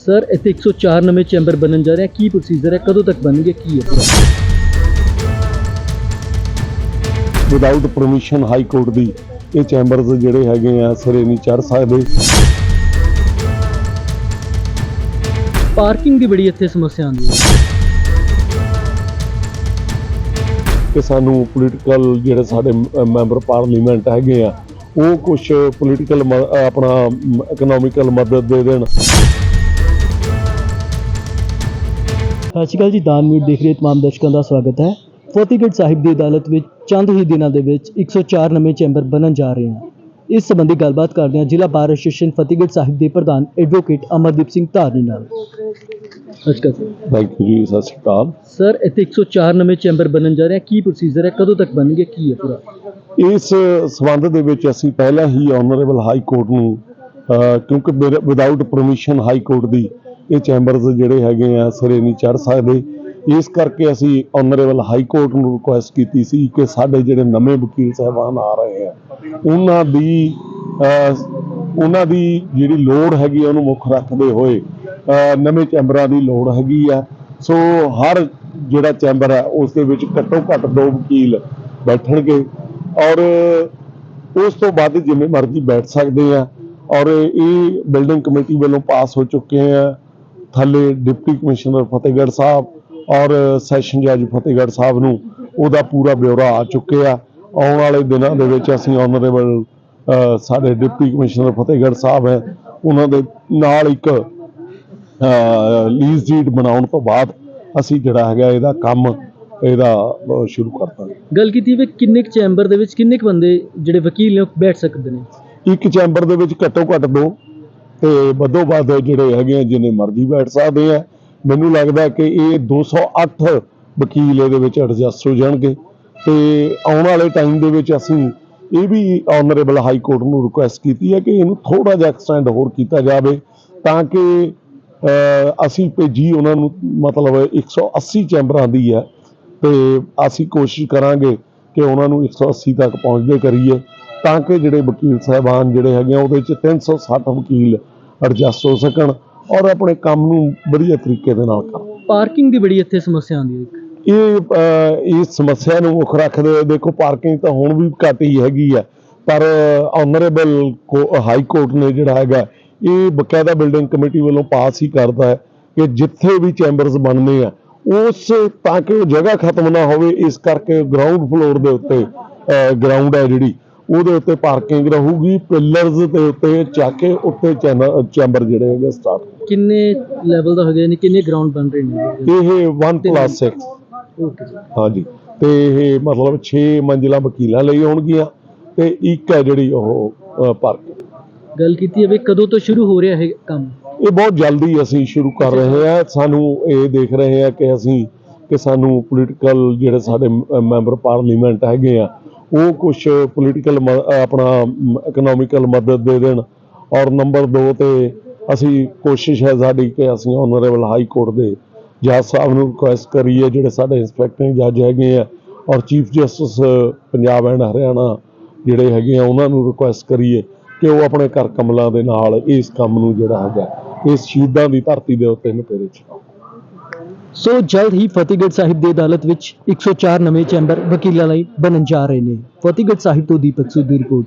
Sir ਇੱਥੇ 104 ਨਵੇਂ chamber ਬਣਨ ਜਾ ਰਹੇ ਆ। ਕੀ ਪ੍ਰੋਸੀਜਰ ਹੈ? ਕਦੋਂ ਤੱਕ ਬਣਨਗੇ? ਕੀ ਹੈ? ਪੂਰਾ ਵਿਦਆਊਟ ਪਰਮਿਸ਼ਨ ਹਾਈ ਕੋਰਟ ਦੀ ਇਹ ਚੈਂਬਰਸ ਜਿਹੜੇ ਹੈਗੇ ਆ ਸਿਰੇ ਨਹੀਂ ਚੜ ਸਕਦੇ। ਪਾਰਕਿੰਗ ਦੀ ਬੜੀ ਇੱਥੇ ਸਮੱਸਿਆ ਆਉਂਦੀ ਹੈ। ਕਿ ਸਾਨੂੰ ਪੋਲੀਟੀਕਲ ਜਿਹੜੇ ਸਾਡੇ ਮੈਂਬਰ ਪਾਰਲੀਮੈਂਟ ਹੈਗੇ ਆ ਉਹ ਕੁਝ ਪੋਲੀਟੀਕਲ ਆਪਣਾ ਇਕਨੋਮਿਕਲ ਮਦਦ ਦੇ ਦੇਣ। ਸਤਿ ਸ਼੍ਰੀ ਅਕਾਲ ਜੀ ਦਾਨ ਮੀਟ ਦੇਖ ਰਹੇ ਤਮਾਮ ਦਰਸ਼ਕਾਂ ਦਾ ਸਵਾਗਤ ਹੈ। ਫਤਿਹਗੜ੍ਹ ਸਾਹਿਬ ਦੀ ਅਦਾਲਤ ਵਿੱਚ ਚੰਦ ਹੀ ਦਿਨਾਂ ਦੇ ਵਿੱਚ 104 ਨਵੇਂ ਚੈਂਬਰ ਬਣਨ ਜਾ ਰਹੇ ਹਨ। ਇਸ ਸੰਬੰਧੀ ਗੱਲਬਾਤ ਕਰਦੇ ਹਾਂ ਜ਼ਿਲ੍ਹਾ ਬਾਰ ਐਸੋਸੀਏਸ਼ਨ ਫਤਿਹਗੜ੍ਹ ਸਾਹਿਬ ਦੇ ਪ੍ਰਧਾਨ ਐਡਵੋਕੇਟ ਅਮਰਦੀਪ ਸਿੰਘ ਧਾਰਨੀ ਨਾਲ। ਸਤਿ ਸ਼੍ਰੀ ਅਕਾਲ ਯੂ ਜੀ ਸਤਿ ਸ਼੍ਰੀ ਅਕਾਲ। ਸਰ ਇੱਥੇ 104 ਨਵੇਂ ਚੈਂਬਰ ਬਣਨ ਜਾ ਰਹੇ ਆ ਕੀ ਪ੍ਰੋਸੀਜਰ ਹੈ? ਕਦੋਂ ਤੱਕ ਬਣਨਗੇ? ਕੀ ਹੈ ਪੂਰਾ? ਇਸ ਸਬੰਧ ਦੇ ਵਿੱਚ ਅਸੀਂ ਪਹਿਲਾਂ ਹੀ ਆਨਰੇਬਲ ਹਾਈ ਕੋਰਟ ਨੂੰ ਕਿਉਂਕਿ ਵਿਦਆਊਟ ਪਰਮਿਸ਼ਨ ਹਾਈ ਕੋਰਟ ਦੀ ਇਹ ਚੈਂਬਰਸ ਜਿਹੜੇ ਹੈਗੇ ਆ, ਸਿਰੇ ਨਹੀਂ ਚੜ ਸਕਦੇ। ਇਸ ਕਰਕੇ ਅਸੀਂ ਆਨਰੇਬਲ ਹਾਈ ਕੋਰਟ ਨੂੰ ਰਿਕੁਐਸਟ ਕੀਤੀ ਸੀ ਕਿ ਸਾਡੇ ਜਿਹੜੇ ਨਵੇਂ ਵਕੀਲ ਸਾਹਿਬਾਨ ਆ ਰਹੇ ਆ, ਉਹਨਾਂ ਦੀ ਉਹਨਾਂ ਦੀ ਜਿਹੜੀ ਲੋੜ ਹੈਗੀ ਆ, ਉਹਨੂੰ ਮੁੱਖ ਰੱਖਦੇ ਹੋਏ ਨਵੇਂ ਚੈਂਬਰਾਂ ਦੀ ਲੋੜ ਹੈਗੀ ਆ। ਸੋ ਹਰ ਜਿਹੜਾ ਚੈਂਬਰ ਹੈ ਉਸ ਦੇ ਵਿੱਚ ਘੱਟੋ ਘੱਟ ਦੋ ਵਕੀਲ ਬੈਠਣਗੇ। ਔਰ ਉਸ ਤੋਂ ਬਾਅਦ ਜਿਵੇਂ ਮਰਜ਼ੀ ਬੈਠ ਸਕਦੇ ਆ। ਔਰ ਇਹ ਬਿਲਡਿੰਗ ਕਮੇਟੀ ਵੱਲੋਂ ਪਾਸ ਹੋ ਚੁੱਕੇ ਆ। ਥੱਲੇ ਡਿਪਟੀ ਕਮਿਸ਼ਨਰ ਫਤਿਹਗੜ੍ਹ ਸਾਹਿਬ ਔਰ ਸੈਸ਼ਨ ਜੱਜ ਫਤਿਹਗੜ੍ਹ ਸਾਹਿਬ ਨੂੰ ਉਹਦਾ ਪੂਰਾ ਬਿਊਰਾ ਆ ਚੁੱਕਿਆ। ਆਉਣ ਵਾਲੇ ਦਿਨਾਂ ਦੇ ਵਿੱਚ ਅਸੀਂ ਆਨਰੇਬਲ ਸਾਡੇ ਡਿਪਟੀ ਕਮਿਸ਼ਨਰ ਫਤਿਹਗੜ੍ਹ ਸਾਹਿਬ ਹੈ ਉਹਨਾਂ ਦੇ ਨਾਲ ਇੱਕ ਲੀਜ਼ ਡੀਡ ਬਣਾਉਣ ਤੋਂ ਬਾਅਦ ਅਸੀਂ ਜਿਹੜਾ ਹੈਗਾ ਇਹਦਾ ਕੰਮ ਇਹਦਾ ਸ਼ੁਰੂ ਕਰ ਦਾਂਗੇ। ਗੱਲ ਕੀਤੀ ਵੀ ਕਿੰਨੇ ਕੁ ਚੈਂਬਰ ਦੇ ਵਿੱਚ ਕਿੰਨੇ ਕੁ ਬੰਦੇ ਜਿਹੜੇ ਵਕੀਲ ਨੇ ਬੈਠ ਸਕਦੇ ਨੇ? ਇੱਕ ਚੈਂਬਰ ਦੇ ਵਿੱਚ ਘੱਟੋ ਘੱਟ ਦੋ। ਤੇ ਵੱਧੋ ਵੱਧ ਜਿਹੜੇ ਹੈਗੇ ਆ, ਜਿੰਨੇ ਮਰਜ਼ੀ ਬੈਠ ਸਕਦੇ ਆ। ਮੈਨੂੰ ਲੱਗਦਾ ਕਿ ਇਹ 208 ਵਕੀਲ ਇਹਦੇ ਵਿੱਚ ਐਡਜਸਟ ਹੋ ਜਾਣਗੇ। ਤੇ ਆਉਣ ਵਾਲੇ ਟਾਈਮ ਦੇ ਵਿੱਚ ਅਸੀਂ ਇਹ ਵੀ ਆਨਰੇਬਲ ਹਾਈ ਕੋਰਟ ਨੂੰ ਰਿਕੁਐਸਟ ਕੀਤੀ ਹੈ ਕਿ ਇਹਨੂੰ ਥੋੜਾ ਜਿਹਾ ਐਕਸਟੈਂਡ ਹੋਰ ਕੀਤਾ ਜਾਵੇ ਤਾਂ ਕਿ ਅਸੀਂ ਭੇਜੀ ਉਹਨਾਂ ਨੂੰ, ਮਤਲਬ 180 ਚੈਂਬਰਾਂ ਦੀ ਹੈ। ਤੇ ਅਸੀਂ ਕੋਸ਼ਿਸ਼ ਕਰਾਂਗੇ ਕਿ ਉਹਨਾਂ ਨੂੰ 180 ਤੱਕ ਪਹੁੰਚਦੇ ਕਰੀਏ ਤਾਂ ਕਿ ਜਿਹੜੇ ਵਕੀਲ ਸਾਹਿਬਾਨ ਜਿਹੜੇ ਹੈਗੇ ਆ, ਉਹਦੇ ਚ 360 ਵਕੀਲ ਐਡਜਸਟ ਹੋ ਸਕਣ ਔਰ ਆਪਣੇ ਕੰਮ ਨੂੰ ਵਧੀਆ ਤਰੀਕੇ ਦੇ ਨਾਲ ਕਰਨ। ਪਾਰਕਿੰਗ ਦੀ ਬੜੀ ਇੱਥੇ ਸਮੱਸਿਆ ਆਉਂਦੀ ਹੈ ਇਹ ਇਸ ਸਮੱਸਿਆ ਨੂੰ ਮੁੱਖ ਰੱਖਦੇ ਹੋਏ ਦੇਖੋ ਪਾਰਕਿੰਗ ਤਾਂ ਹੁਣ ਵੀ ਘੱਟ ਹੀ ਹੈਗੀ ਆ ਪਰ ਆਨਰੇਬਲ ਹਾਈ ਕੋਰਟ ਨੇ ਜਿਹੜਾ ਹੈਗਾ ਇਹ ਬਕਾਇਦਾ ਬਿਲਡਿੰਗ ਕਮੇਟੀ ਵੱਲੋਂ ਪਾਸ ਹੀ ਕਰਦਾ ਹੈ ਕਿ ਜਿੱਥੇ ਵੀ ਚੈਂਬਰਸ ਬਣਨੇ ਆ ਉਸ ਤਾਂ ਕਿ ਉਹ ਜਗ੍ਹਾ ਖਤਮ ਨਾ ਹੋਵੇ ਇਸ ਕਰਕੇ ਗਰਾਊਂਡ ਫਲੋਰ ਦੇ ਉੱਤੇ ਗਰਾਊਂਡ ਹੈ ਜਿਹੜੀ ਉਹਦੇ ਉੱਤੇ ਪਾਰਕਿੰਗ ਰਹੂਗੀ ਪਿਲਰਸ ਦੇ ਉੱਤੇ ਚੱਕ ਕੇ ਉੱਤੇ ਚੈਂਬਰ ਜਿਹੜੇ ਹੈਗੇ ਸਟਾਰਟ ਕਿੰਨੇ ਲੈਵਲ ਦਾ ਹੋ ਗਿਆ ਨੇ ਕਿੰਨੇ ਗਰਾਊਂਡ ਬਣ ਰਹੇ ਨੇ? ਇਹ 1+6 ਓਕੇ ਜੀ। ਹਾਂਜੀ। ਤੇ ਇਹ ਮਤਲਬ 6 ਮੰਜ਼ਿਲਾਂ ਵਕੀਲਾਂ ਲਈ ਹੋਣਗੀਆਂ ਤੇ ਇੱਕ ਹੈ ਜਿਹੜੀ ਉਹ ਪਾਰਕ ਗੱਲ ਕੀਤੀ ਹੈ ਵੀ ਕਦੋਂ ਤੋਂ ਸ਼ੁਰੂ ਹੋ ਰਿਹਾ ਹੈ ਕੰਮ? ਇਹ ਬਹੁਤ ਜਲਦੀ ਅਸੀਂ ਸ਼ੁਰੂ ਕਰ ਰਹੇ ਹਾਂ। ਸਾਨੂੰ ਇਹ ਦੇਖ ਰਹੇ ਹਾਂ ਕਿ ਅਸੀਂ ਕਿ ਸਾਨੂੰ ਪੋਲੀਟੀਕਲ ਜਿਹੜੇ ਸਾਡੇ ਮੈਂਬਰ ਪਾਰਲੀਮੈਂਟ ਹੈਗੇ ਆ ਉਹ ਕੁਝ ਪੋਲੀਟੀਕਲ ਆਪਣਾ ਇਕਨੋਮਿਕਲ ਮਦਦ ਦੇ ਦੇਣ। ਔਰ ਨੰਬਰ 2 ਤੇ ਅਸੀਂ ਕੋਸ਼ਿਸ਼ ਹੈ ਸਾਡੀ ਕਿ ਅਸੀਂ ਆਨਰੇਬਲ ਹਾਈ ਕੋਰਟ ਦੇ ਜੱਜ ਸਾਹਿਬ ਨੂੰ ਰਿਕੁਐਸਟ ਕਰੀਏ, ਜਿਹੜੇ ਸਾਡੇ ਇੰਸਪੈਕਟਿੰਗ ਜੱਜ ਹੈਗੇ ਆ। ਔਰ chief justice Punjab and Haryana ਜਿਹੜੇ ਹੈਗੇ ਆ, ਉਹਨਾਂ ਨੂੰ ਰਿਕੁਐਸਟ ਕਰੀਏ ਕਿ ਉਹ ਆਪਣੇ ਘਰ ਕਮਲਾਂ ਦੇ ਨਾਲ ਇਸ ਕੰਮ ਨੂੰ ਜਿਹੜਾ ਹੈਗਾ, ਇਸ ਸ਼ਹੀਦਾਂ ਦੀ ਧਰਤੀ ਦੇ ਉੱਤੇ ਨਪੇਰੇ ਚ ਸੋ ਜਲਦ ਹੀ ਫਤਿਹਗੜ੍ਹ ਸਾਹਿਬ ਦੀ ਅਦਾਲਤ ਵਿੱਚ 104 ਨਵੇਂ ਚੈਂਬਰ ਵਕੀਲਾਂ ਲਈ ਬਣਨ ਜਾ ਰਹੇ ਨੇ। ਫਤਿਹਗੜ੍ਹ ਸਾਹਿਬ ਤੋਂ ਦੀਪਕ ਸਿੱਧੂ ਦੀ ਰਿਪੋਰਟ।